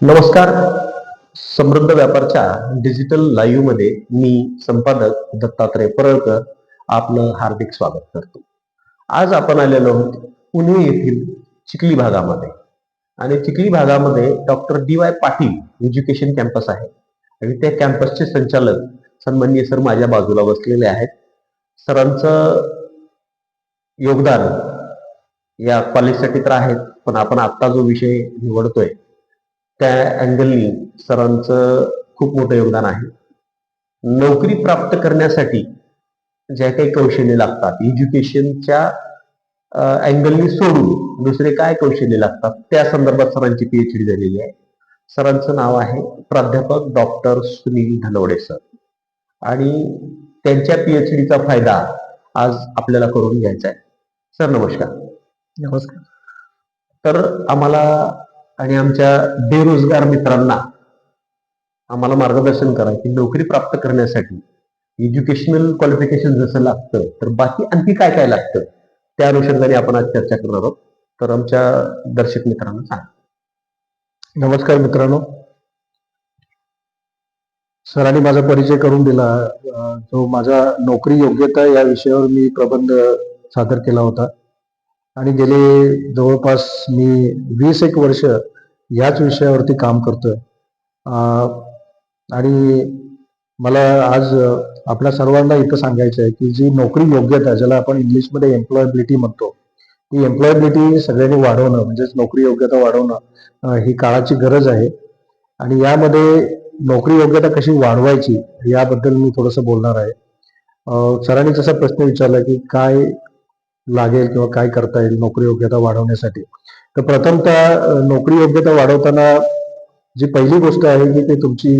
नमस्कार. समृद्ध व्यापारच्या डिजिटल लाईव्हमध्ये मी संपादक दत्तात्रय परळकर आपलं हार्दिक स्वागत करतो. आज आपण आलेलो आहोत पुणे येथील चिखली भागामध्ये. आणि चिखली भागामध्ये doctor D Y Patil education campus आहे. आणि त्या कॅम्पसचे संचालक सन्मान्य सर माझ्या बाजूला बसलेले आहेत. सरांचं योगदान या कॉलेजसाठी तर आहेत पण आपण आत्ता जो विषय निवडतोय त्या अँगलनी सरांचं खूप मोठं योगदान आहे. नोकरी प्राप्त करण्यासाठी ज्या काही कौशल्य लागतात एज्युकेशनच्या अँगलनी सोडून दुसरे काय कौशल्य लागतात त्या संदर्भात सरांची पीएचडी झालेली आहे. सरांचं नाव आहे प्राध्यापक डॉक्टर सुनील धनवडे सर. आणि त्यांच्या पीएचडीचा फायदा आज आपल्याला करून घ्यायचा आहे. सर नमस्कार. नमस्कार. तर आम्हाला आणि आमच्या बेरोजगार मित्रांना आम्हाला मार्गदर्शन करा की नोकरी प्राप्त करण्यासाठी एज्युकेशनल क्वालिफिकेशन जसं लागतं तर बाकी आणखी काय काय लागतं त्या अनुषंगाने आपण आज चर्चा करणार आहोत. तर आमच्या दर्शक मित्रांना सांग. नमस्कार मित्रांनो. सरांनी माझा परिचय करून दिला. जो माझा नोकरी योग्यता या विषयावर मी प्रबंध सादर केला होता. आणि गेले जवळपास मी वीस एक वर्ष याच विषयावरती काम करतोय. आणि मला आज आपल्या सर्वांना इथं सांगायचं आहे की जी नोकरी योग्यता ज्याला आपण इंग्लिशमध्ये एम्प्लॉयबिलिटी म्हणतो ती एम्प्लॉयबिलिटी सगळ्यांनी वाढवणं म्हणजेच नोकरी योग्यता वाढवणं ही काळाची गरज आहे. आणि यामध्ये नोकरी योग्यता कशी वाढवायची याबद्दल मी थोडंसं बोलणार आहे. सरांनी जसा प्रश्न विचारला की काय लागेल किंवा काय करता येईल नोकरी योग्यता वाढवण्यासाठी. तर प्रथमतः नोकरी योग्यता वाढवताना जी पहिली गोष्ट आहे की ते तुमची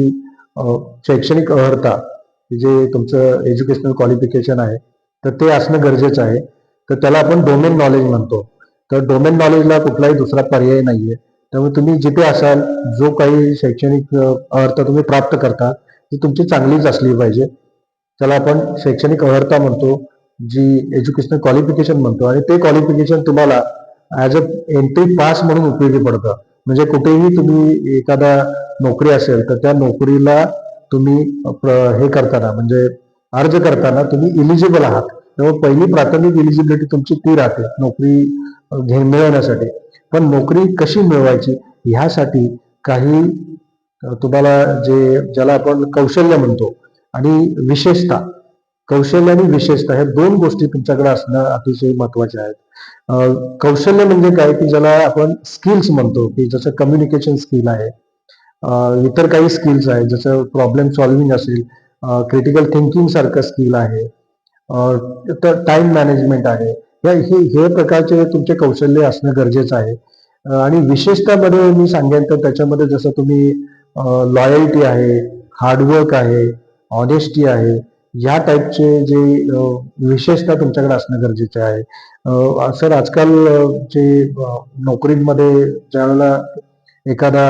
शैक्षणिक अर्हता जे तुमचं एज्युकेशनल क्वालिफिकेशन आहे तर ते असणं गरजेचं आहे. तर त्याला आपण डोमेन नॉलेज म्हणतो. तर डोमेन नॉलेजला कुठलाही दुसरा पर्याय नाहीये. त्यामुळे तुम्ही जिथे असाल जो काही शैक्षणिक अर्हता तुम्ही प्राप्त करता ती तुमची चांगलीच असली पाहिजे. त्याला आपण शैक्षणिक अर्हता म्हणतो. जी एज्युकेशनल क्वालिफिकेशन म्हणतो आणि ते क्वालिफिकेशन तुम्हाला ऍज अ एंट्री पास म्हणून उपयोगी पडतं. म्हणजे कुठेही तुम्ही एखादा नोकरी असेल तर त्या नोकरीला तुम्ही हे करताना म्हणजे अर्ज करताना तुम्ही इलिजिबल आहात. तेव्हा पहिली प्राथमिक इलिजिबिलिटी तुमची ती राहते नोकरी घे मिळवण्यासाठी. पण नोकरी कशी मिळवायची ह्यासाठी काही तुम्हाला जे ज्याला आपण कौशल्य म्हणतो आणि विशेषता कौशल्य आणि विशेषता ह्या दोन गोष्टी तुमच्याकडे असणं अतिशय महत्त्वाच्या आहेत. कौशल्य म्हणजे काय? की ज्याला आपण स्किल्स म्हणतो की जसं कम्युनिकेशन स्किल आहे इतर काही स्किल्स आहेत जसं प्रॉब्लेम सॉल्व्हिंग असेल क्रिटिकल थिंकिंग सारखं स्किल आहे तर टाइम मॅनेजमेंट आहे या हे हे प्रकारचे तुमचे कौशल्य असणं गरजेचं आहे. आणि विशेषतामध्ये मी सांगेन तर त्याच्यामध्ये जसं तुम्ही लॉयल्टी आहे हार्डवर्क आहे ऑनेस्टी आहे या टाईपचे जे विशेषता तुमच्याकडे असणं गरजेचं आहे सर आजकाल जे नोकरीमध्ये ज्यावेळेला एखादा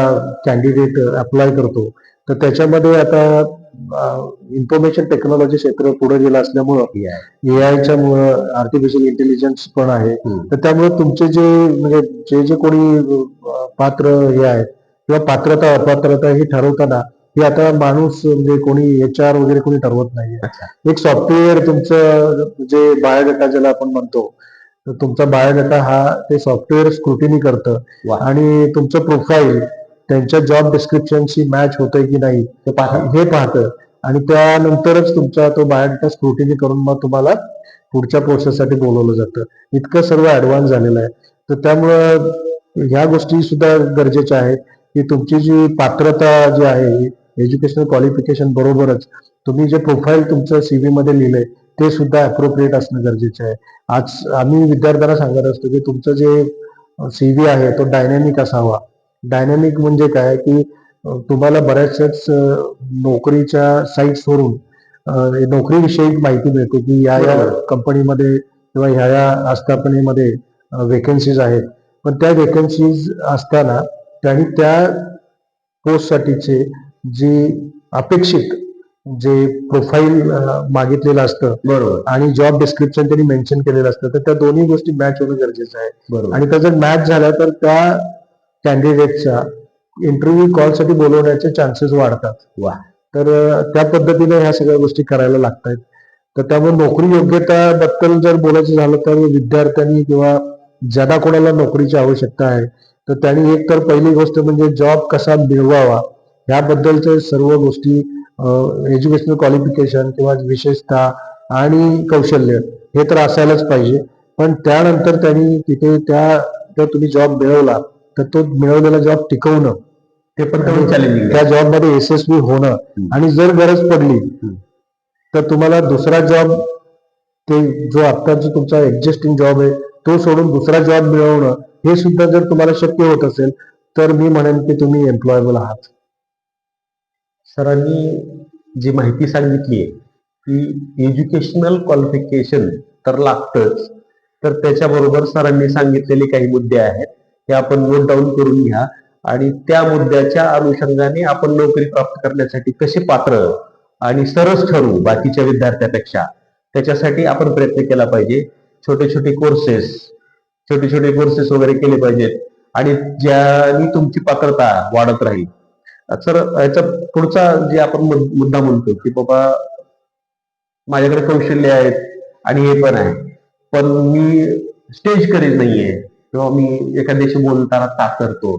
कॅन्डिडेट अप्लाय करतो तर त्याच्यामध्ये आता इन्फॉर्मेशन टेक्नॉलॉजी क्षेत्र पुढे गेलं असल्यामुळं ए आयच्या मुळे आर्टिफिशियल इंटेलिजन्स पण आहे. तर त्यामुळे तुमचे जे म्हणजे जे जे कोणी पात्र हे आहेत किंवा पात्रता अपात्रता हे ठरवताना हे आता माणूस म्हणजे कोणी एच आर वगैरे कोणी ठरवत नाहीये. एक सॉफ्टवेअर तुमचं जे बायोडेटा ज्याला आपण म्हणतो तुमचा बायोडेटा हा ते सॉफ्टवेअर स्क्रुटिनी करतं. आणि तुमचं प्रोफाईल त्यांच्या जॉब डिस्क्रिप्शनशी मॅच होतंय की नाही हे पाहतं. आणि त्यानंतरच तुमचा तो बायोडेटा स्क्रुटिनी करून मग तुम्हाला पुढच्या प्रोसेससाठी बोलवलं जातं. इतकं सर्व ऍडव्हान्स झालेलं आहे. तर त्यामुळं ह्या गोष्टी सुद्धा गरजेच्या आहेत. की तुमची जी पात्रता जी आहे एज्युकेशनल क्वालिफिकेशन बरोबरच. तुम्ही जे प्रोफाईल तुमचं सीव्ही मध्ये लिहिलंय ते सुद्धा अप्रोप्रिएट असणं गरजेचं आहे. आज आम्ही विद्यार्थ्यांना सांगत असतो की तुमचं जे सीव्ही आहे तो डायनॅमिक असावा. डायनॅमिक म्हणजे काय? की तुम्हाला बऱ्याचशाच नोकरीच्या साईट्सवरून नोकरीविषयी माहिती मिळते की या या. कंपनीमध्ये किंवा ह्या या आस्थापनेमध्ये वेकन्सीज आहेत. पण त्या वेकन्सीज असताना त्यांनी त्या पोस्टसाठीचे जे अपेक्षित जे प्रोफाईल मागितलेलं असतं बरोबर. आणि जॉब डिस्क्रिप्शन त्यांनी मेन्शन केलेलं असतं तर त्या दोन्ही गोष्टी मॅच होणं गरजेचं आहे. बरोबर. आणि त्या जर मॅच झाल्या तर त्या कॅन्डिडेटचा इंटरव्ह्यू कॉलसाठी बोलवण्याचे चान्सेस वाढतात. वा. तर त्या पद्धतीने ह्या सगळ्या गोष्टी करायला लागतात तर त्यामुळे नोकरी योग्यता बद्दल जर बोलायचं झालं तर विद्यार्थ्यांनी किंवा ज्यांना कोणाला नोकरीची आवश्यकता आहे तर त्यांनी एक तर पहिली गोष्ट म्हणजे जॉब कसा मिळवावा याबद्दलचे सर्व गोष्टी एज्युकेशनल क्वालिफिकेशन किंवा विशेषतः आणि कौशल्य हे तर असायलाच पाहिजे. पण त्यानंतर त्यांनी तिथे त्या जर तुम्ही जॉब मिळवला तर तो मिळवलेला जॉब टिकवणं ते पण चॅलेंजिंग त्या जॉबमध्ये यशस्वी होणं आणि जर गरज पडली तर तुम्हाला दुसरा जॉब ते जो आता जो तुमचा एक्झिस्टिंग जॉब आहे तो सोडून दुसरा जॉब मिळवणं हे सुद्धा जर तुम्हाला शक्य होत असेल तर मी म्हणेन की तुम्ही एम्प्लॉयबल आहात. सरांनी जी माहिती सांगितली आहे की एज्युकेशनल क्वालिफिकेशन तर लागतच. तर त्याच्याबरोबर सरांनी सांगितलेले काही मुद्दे आहेत हे आपण नोट डाऊन करून घ्या. आणि त्या मुद्द्याच्या अनुषंगाने आपण नोकरी प्राप्त करण्यासाठी कसे पात्र आणि सरस ठरू बाकीच्या विद्यार्थ्यापेक्षा त्याच्यासाठी आपण प्रयत्न केला पाहिजे. छोटे छोटे कोर्सेस छोटे छोटे कोर्सेस वगैरे केले पाहिजेत. आणि ज्यानी तुमची पात्रता वाढत राहील सर याचा पुढचा जे आपण मुद्दा म्हणतो की बाबा माझ्याकडे कौशल्य आहेत आणि हे पण आहे. पण मी स्टेज करीत नाहीये किंवा मी एखाद्याशी बोलताना ताक करतो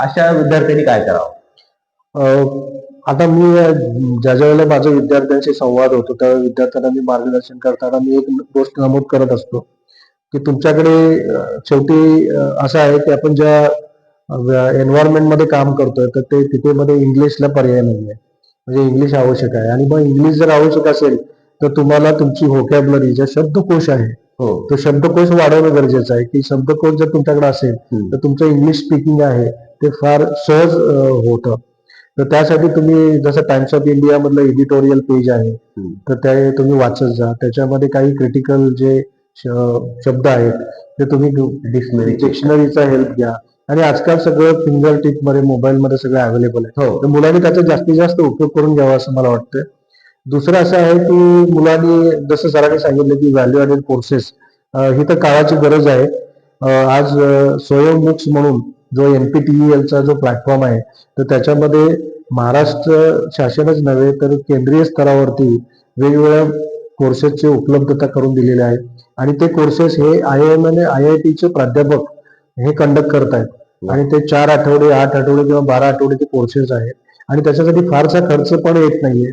अशा विद्यार्थ्यांनी काय करावं? आता मी ज्या ज्या वेळेला माझ्या विद्यार्थ्यांशी संवाद होतो त्या विद्यार्थ्यांना मी मार्गदर्शन करताना मी एक गोष्ट नमूद करत असतो. की तुमच्याकडे शेवटी असं आहे की आपण ज्या एन्व्हायरमेंटमध्ये काम करतोय तर ते तिथे मध्ये इंग्लिशला पर्याय नाहीये. म्हणजे इंग्लिश आवश्यक आहे. आणि मग इंग्लिश जर आवश्यक असेल तर तुम्हाला तुमची व्होकॅबलरी ज्या शब्दकोश आहे हो. तो शब्दकोश वाढवणं गरजेचं आहे. की शब्दकोश जर तुमच्याकडे असेल तर तुमचं इंग्लिश स्पीकिंग आहे ते फार सहज होतं. तर त्यासाठी तुम्ही जसं टाइम्स ऑफ इंडिया मधलं एडिटोरियल पेज आहे. तर ते तुम्ही वाचत जा. त्याच्यामध्ये काही क्रिटिकल जे शब्द आहेत ते तुम्ही डिक्शनरी डिक्शनरीचा हेल्प घ्या. आणि आजकाल सगळं फिंगर टिपमध्ये मोबाईल मध्ये सगळं अवेलेबल आहे. हो. तर मुलांनी त्याचा जास्तीत जास्त उपयोग करून घ्यावा असं मला वाटतं दुसरं असं आहे की मुलांनी जसं सरांनी सांगितलं की व्हॅल्यू ॲडेड कोर्सेस ही तर काळाची गरज आहे. आज स्वयं बुक्स म्हणून जो एनपीटीईएलचा जो प्लॅटफॉर्म आहे तर त्याच्यामध्ये महाराष्ट्र शासनच नव्हे तर केंद्रीय स्तरावरती वेगवेगळ्या कोर्सेसची उपलब्धता करून दिलेली आहे आणि ते कोर्सेस हे आय एम आणि आय आय टीचे प्राध्यापक हे कंडक्ट करतायत. आणि ते चार आठवडे आठ आठवडे किंवा बारा आठवड्याचे कोर्सेस आहेत. आणि त्याच्यासाठी फारसा खर्च पण येत नाहीये.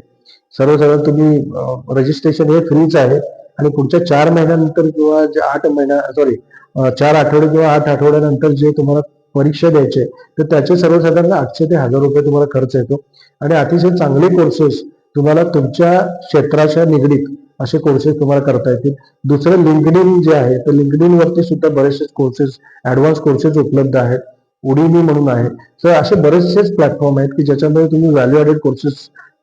सर्वसाधारण तुम्ही रजिस्ट्रेशन हे फ्रीच आहे. आणि पुढच्या चार महिन्यानंतर किंवा जे आठ महिन्या सॉरी चार आठवडे किंवा आठ आठवड्यानंतर जे तुम्हाला परीक्षा द्यायचे तर त्याचे सर्वसाधारण आठशे ते हजार रुपये तुम्हाला खर्च येतो. आणि अतिशय चांगले कोर्सेस तुम्हाला तुमच्या क्षेत्राच्या निगडीत असे कोर्सेस तुम्हाला करता येतील. दुसरं लिंकडिन जे आहे तर लिंकडिन वरती सुद्धा बरेचसे कोर्सेस ऍडव्हान्स कोर्सेस उपलब्ध आहेत. उडीनी म्हणून आहे. तर असे बरेचसेच प्लॅटफॉर्म आहेत की ज्याच्यामध्ये तुम्ही व्हॅल्यू ॲडेड कोर्सेस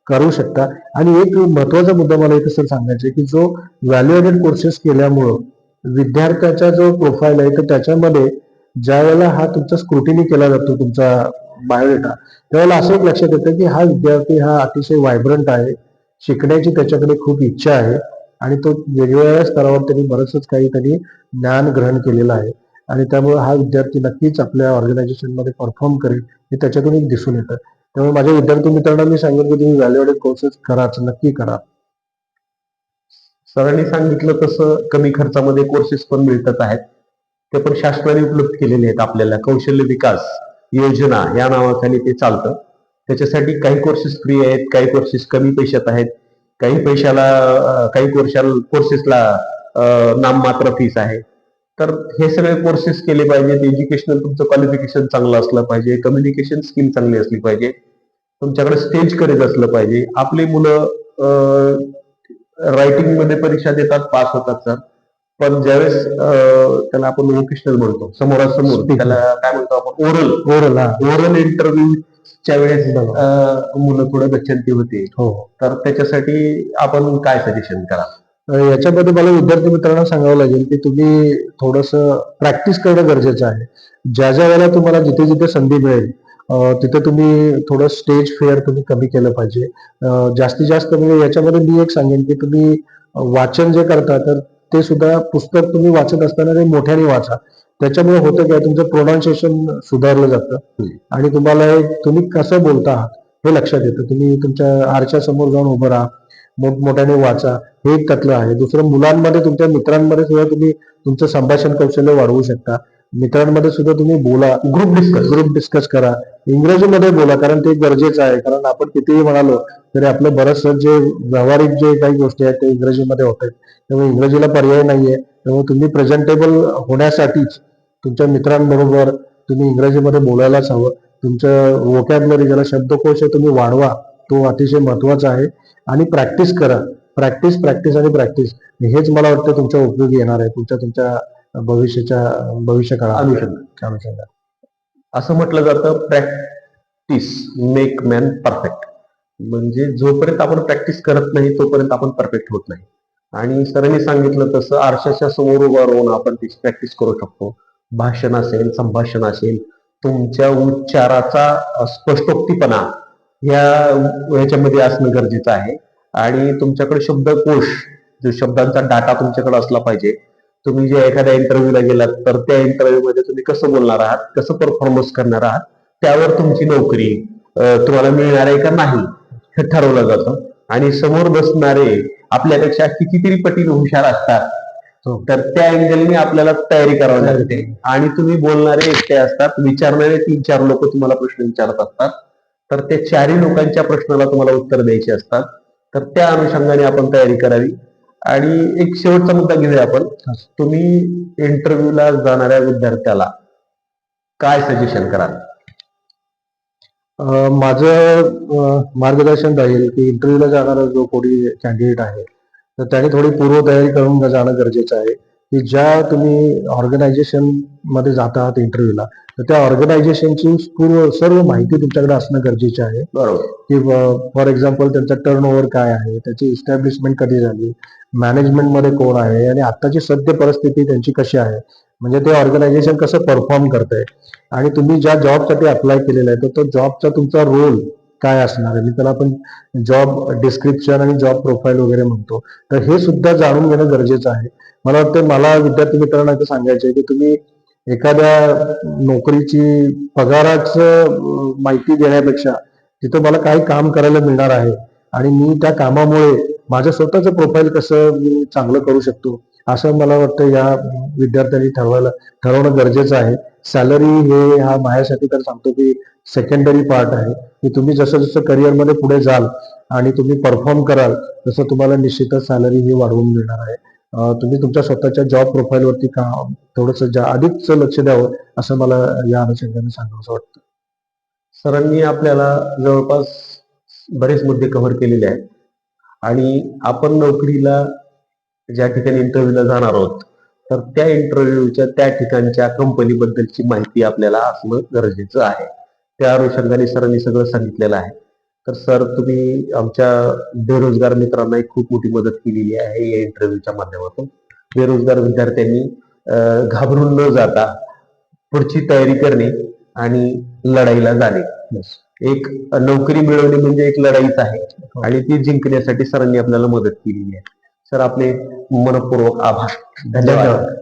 करू शकता. आणि एक महत्त्वाचा मुद्दा मला इथे सर सांगायचा आहे की जो व्हॅल्यू ॲडेड कोर्सेस केल्यामुळं विद्यार्थ्याचा जो प्रोफाईल आहे तर त्याच्यामध्ये ज्या वेळेला हा तुमचा स्क्रुटिनी केला जातो तुमचा बायोडेटा त्यावेळेला असं एक लक्षात येतं की हा विद्यार्थी हा अतिशय व्हायब्रंट आहे शिकण्याची त्याच्याकडे खूप इच्छा आहे आणि तो वेगवेगळ्या स्तरावर त्यांनी बरंचसं काही त्यांनी ज्ञान ग्रहण केलेलं आहे. आणि त्यामुळे हा विद्यार्थी नक्कीच आपल्या ऑर्गनायझेशनमध्ये परफॉर्म करेल हे त्याच्यातून एक दिसून येतं. त्यामुळे माझ्या विद्यार्थी मित्रांना मी सांगेन की तुम्ही व्हॅल्युएडेड कोर्सेस कराच नक्की करा. सरांनी सांगितलं तसं कमी खर्चामध्ये कोर्सेस पण मिळतात आहेत. ते पण शासनाने उपलब्ध केलेले आहेत आपल्याला. कौशल्य विकास योजना या नावाखाली ते चालतं. त्याच्यासाठी काही कोर्सेस फ्री आहेत काही कोर्सेस कमी पैशात आहेत. काही पैशाला काही कोर्शाला कोर्सेसला नाममात्र फीस आहे. तर हे सगळे कोर्सेस केले पाहिजेत एज्युकेशनल तुमचं क्वालिफिकेशन चांगलं असलं पाहिजे. कम्युनिकेशन स्किल चांगली असली पाहिजे. तुमच्याकडे स्टेज करेज असलं पाहिजे. आपली मुलं रायटिंगमध्ये परीक्षा देतात पास होतात सर पण ज्यावेळेस त्याला आपण वोकेशनल म्हणतो समोरासमोर. त्याला काय म्हणतो आपण ओरल ओरल हा. ओरल इंटरव्ह्यूच्या वेळेस बरोबर. अं, मुलं थोडं गच्छंती होते. हो. तर त्याच्यासाठी आपण काय सजेशन करा अ, याच्यामध्ये मला विद्यार्थी मित्रांना सांगावं लागेल की तुम्ही थोडस प्रॅक्टिस करणं गरजेचं आहे. ज्या ज्या वेळेला तुम्हाला जिथे जिथे संधी मिळेल तिथे तुम्ही थोडं स्टेज फेअर तुम्ही कमी केलं पाहिजे. जास्तीत जास्त म्हणजे याच्यामध्ये मी एक सांगेन की तुम्ही वाचन जे करता तर ते सुद्धा पुस्तक तुम्ही वाचत असताना ते मोठ्याने वाचा. त्याच्यामुळे होतं काय तुमचं प्रोनाऊन्सिएशन सुधारलं जातं. आणि तुम्हाला एक तुम्ही कसं बोलता आहात हे लक्षात येतं. तुम्ही तुमच्या आरच्या समोर जाऊन उभं राहा. मोठमोठ्याने वाचा. हे एक तत्व आहे. दुसरं मुलांमध्ये तुमच्या मित्रांमध्ये सुद्धा तुम्ही तुमचं संभाषण कौशल्य वाढवू शकता. मित्रांमध्ये सुद्धा तुम्ही बोला. ग्रुप डिस्कस ग्रुप डिस्कस करा. इंग्रजीमध्ये बोला कारण ते गरजेचं आहे. कारण आपण कितीही म्हणालो तरी आपलं बरंचसं जे व्यावहारिक जे काही गोष्टी आहेत ते इंग्रजीमध्ये होत आहेत. त्यामुळे इंग्रजीला पर्याय नाहीये. त्यामुळे तुम्ही प्रेझेंटेबल होण्यासाठीच तुमच्या मित्रांबरोबर तुम्ही इंग्रजीमध्ये बोलायलाच हवं. तुमचं वोकॅबलरी ज्याला शब्दकोश आहे तुम्ही वाढवा. तो अतिशय महत्त्वाचा आहे. आणि प्रॅक्टिस करा. प्रॅक्टिस प्रॅक्टिस आणि प्रॅक्टिस हेच मला वाटतं तुमच्या उपयोगी येणार आहे. तुमच्या तुमच्या भविष्याच्या भविष्य काळात. अनुषंगाने. असं म्हटलं जातं प्रॅक्टिस मेक मॅन परफेक्ट म्हणजे जोपर्यंत आपण प्रॅक्टिस करत नाही तोपर्यंत आपण परफेक्ट होत नाही. आणि सरांनी सांगितलं तसं आरशाच्या समोर उभं राहून आपण त्याची प्रॅक्टिस करू शकतो. भाषण असेल संभाषण असेल तुमच्या उच्चाराचा स्पष्टोक्तीपणा या ह्याच्यामध्ये असणं गरजेचं आहे. आणि तुमच्याकडे शब्दकोश जो शब्दांचा डाटा तुमच्याकडे असला पाहिजे. तुम्ही जे एखाद्या इंटरव्ह्यूला गेलात तर त्या इंटरव्ह्यूमध्ये तुम्ही कसं बोलणार आहात कसं परफॉर्मन्स करणार आहात त्यावर तुमची नोकरी तुम्हाला मिळणार आहे का नाही हे ठरवलं जातं. आणि समोर बसणारे आपल्यापेक्षा कितीतरी पटीने हुशार असतात. तर त्या अँगलने आपल्याला तयारी करावी लागते. आणि तुम्ही बोलणारे एकटे असतात विचारणारे तीन चार लोक तुम्हाला प्रश्न विचारत असतात. तर त्या चारही लोकांच्या प्रश्नाला तुम्हाला उत्तर द्यायचे असतात. तर त्या अनुषंगाने आपण तयारी करावी. आणि एक शेवटचा मुद्दा घेऊया आपण. तुम्ही इंटरव्ह्यूला जाणाऱ्या विद्यार्थ्याला काय सजेशन कराल? माझं मार्गदर्शन राहील की इंटरव्ह्यूला जाणारा जो कोणी कॅन्डिडेट आहे तर त्याने थोडी पूर्वतयारी करून जाणं गरजेचं आहे. की ज्या तुम्ही ऑर्गनायझेशनमध्ये जात आहात इंटरव्ह्यूला तर त्या ऑर्गनायझेशनची पूर्व सर्व माहिती तुमच्याकडे असणं गरजेचे आहे. बरोबर. की फॉर एक्झाम्पल त्यांचा टर्न ओव्हर काय आहे त्याची इस्टॅब्लिशमेंट कधी झाली मॅनेजमेंटमध्ये कोण आहे आणि आताची सद्य परिस्थिती त्यांची कशी आहे म्हणजे ते ऑर्गनायझेशन कसं परफॉर्म करतंय आणि तुम्ही ज्या जॉबसाठी अप्लाय केलेला आहे तर तो जॉबचा तुमचा रोल काय असणार आहे? मी त्याला आपण जॉब डिस्क्रिप्शन आणि जॉब प्रोफाईल वगैरे म्हणतो. तर हे सुद्धा जाणून घेणं गरजेचं आहे. मला वाटतं मला विद्यार्थी मित्रांना असं सांगायचं आहे की तुम्ही एखाद्या नोकरीची पगाराच माहिती देण्यापेक्षा तिथं मला काही काम करायला मिळणार आहे. आणि मी त्या कामामुळे माझ्या स्वतःचं प्रोफाईल कसं मी चांगलं करू शकतो असं मला वाटतं या विद्यार्थ्यांनी ठरवायला ठरवणं गरजेचं आहे. सॅलरी हे हा माझ्यासाठी तर सांगतो की सेकंडरी पार्ट आहे. की तुम्ही जसं जसं करिअरमध्ये पुढे जाल आणि तुम्ही परफॉर्म कराल तसं तुम्हाला निश्चितच सॅलरी ही वाढवून मिळणार आहे. तुम्ही तुमच्या स्वतःच्या जॉब प्रोफाईलवरती का थोडंसं ज्या अधिकच लक्ष द्यावं असं मला या अनुषंगाने सांगावं वाटतं. सरांनी आपल्याला जवळपास बरेच मुद्दे कव्हर केलेले आहेत. आणि आपण नोकरीला ज्या ठिकाणी इंटरव्ह्यूला जाणार आहोत तर त्या इंटरव्ह्यूच्या त्या ठिकाणच्या कंपनीबद्दलची माहिती आपल्याला असणं गरजेचं आहे. त्या अनुषंगाने सरांनी सगळं सांगितलेलं आहे. तर सर तुम्ही आमच्या बेरोजगार मित्रांना एक खूप मोठी मदत केलेली आहे या इंटरव्ह्यूच्या माध्यमातून. बेरोजगार विद्यार्थ्यांनी घाबरून न जाता पुढची तयारी करणे आणि लढाईला जाणे. एक नोकरी मिळवणे म्हणजे एक लढाईच आहे आणि ती जिंकण्यासाठी सरांनी आपल्याला मदत केलेली आहे. सर आपले मनपूर्वक आभार. धन्यवाद.